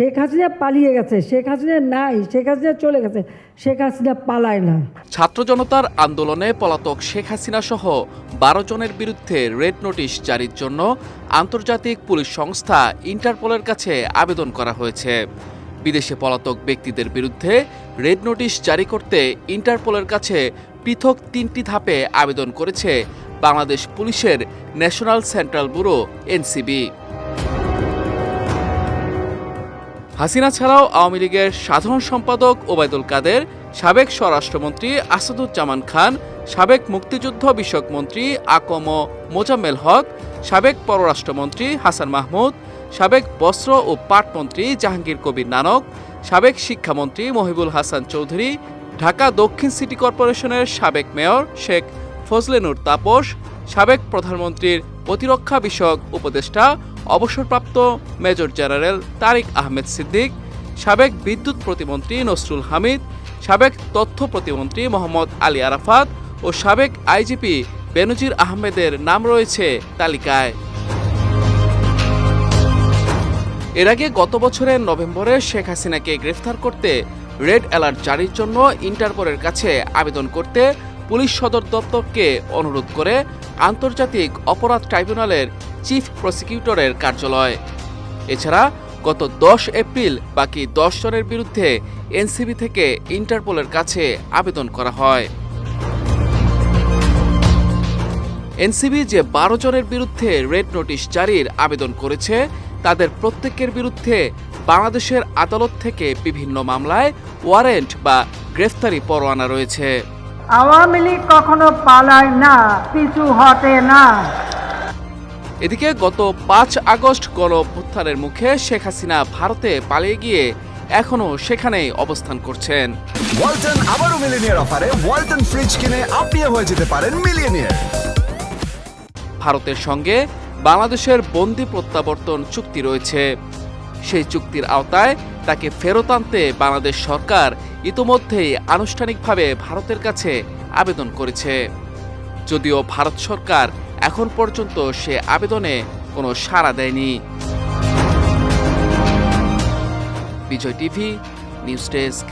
শেখ হাসিনা পালিয়ে গেছে, শেখ হাসিনা নাই, শেখ হাসিনা চলে গেছে, শেখ হাসিনা পালায় না। ছাত্র জনতার আন্দোলনে পলাতক শেখ হাসিনা সহ বারো জনের বিরুদ্ধে রেড নোটিশ জারির জন্য আন্তর্জাতিক পুলিশ সংস্থা ইন্টারপোলের কাছে আবেদন করা হয়েছে। বিদেশে পলাতক ব্যক্তিদের বিরুদ্ধে রেড নোটিশ জারি করতে ইন্টারপোলের কাছে পৃথক তিনটি ধাপে আবেদন করেছে বাংলাদেশ পুলিশের national central bureau NCB. Hasina ছাড়াও আওয়ামী লীগের সাধারণ সম্পাদক ওবায়দুল কাদের, সাবেক স্বরাষ্ট্রমন্ত্রী আসাদুজ্জামান খান, সাবেক মুক্তিযুদ্ধ বিষয়ক মন্ত্রী আকম মোজাম্মেল হক, সাবেক পররাষ্ট্রমন্ত্রী হাসান মাহমুদ, সাবেক বস্ত্র ও পাটমন্ত্রী জাহাঙ্গীর কবির নানক, সাবেক শিক্ষামন্ত্রী মহিবুল হাসান চৌধুরী, ঢাকা দক্ষিণ সিটি কর্পোরেশনের সাবেক মেয়র শেখ ফজলেনুর তাপস সাবেক প্রধানমন্ত্রীর প্রতিরক্ষা বিষয়ক উপদেষ্টা, অবসরপ্রাপ্ত মেজর জেনারেল তারিক আহমেদ সিদ্দিক, সাবেক বিদ্যুৎ প্রতিমন্ত্রী নসরুল হামিদ, সাবেক তথ্য প্রতিমন্ত্রী মোহাম্মদ আলী আরাফাত ও সাবেক আইজিপি বেনজির আহমেদের নাম রয়েছে তালিকায়। এর আগে গত বছরের নভেম্বরে শেখ হাসিনাকে গ্রেফতার করতে রেড অ্যালার্ট জারির জন্য ইন্টারপোলের কাছে আবেদন করতে পুলিশ সদর দপ্তরকে অনুরোধ করে আন্তর্জাতিক অপরাধ ট্রাইব্যুনালের চিফ প্রসিকিউটরের কার্যালয়। এছাড়া গত দশ এপ্রিল বাকি দশ জনের বিরুদ্ধে এনসিবি থেকে ইন্টারপোলের কাছে আবেদন করা হয়। এনসিবি যে বারো জনের বিরুদ্ধে রেড নোটিশ জারির আবেদন করেছে, তাদের প্রত্যেকের বিরুদ্ধে বাংলাদেশের আদালত থেকে বিভিন্ন মামলায় ওয়ারেন্ট বা গ্রেফতারি পরোয়ানা রয়েছে। আওয়ামী লীগ কখনো পালায় না পিছু হটে না। এদিকে গত পাঁচ আগস্ট গণ অভ্যুত্থানের মুখে শেখ হাসিনা ভারতে পালিয়ে গিয়ে এখনও সেখানেই অবস্থান করছেন। ওয়ালটন আবারও মিলিনিয়ার অফারে ওয়ালটন ফ্রিজ কিনে আপনিও হয়ে যেতে পারেন মিলিয়নিয়ার। ভারতের সঙ্গে বাংলাদেশের বন্দি প্রত্যাবর্তন চুক্তি রয়েছে। সেই চুক্তির আওতায় তাকে ফেরত আনতে বাংলাদেশ সরকার ইতোমধ্যেই আনুষ্ঠানিকভাবে ভারতের কাছে আবেদন করেছে। যদিও ভারত সরকার এখন পর্যন্ত সে আবেদনে কোনো সাড়া দেয়নি। Bijoy TV, news desk.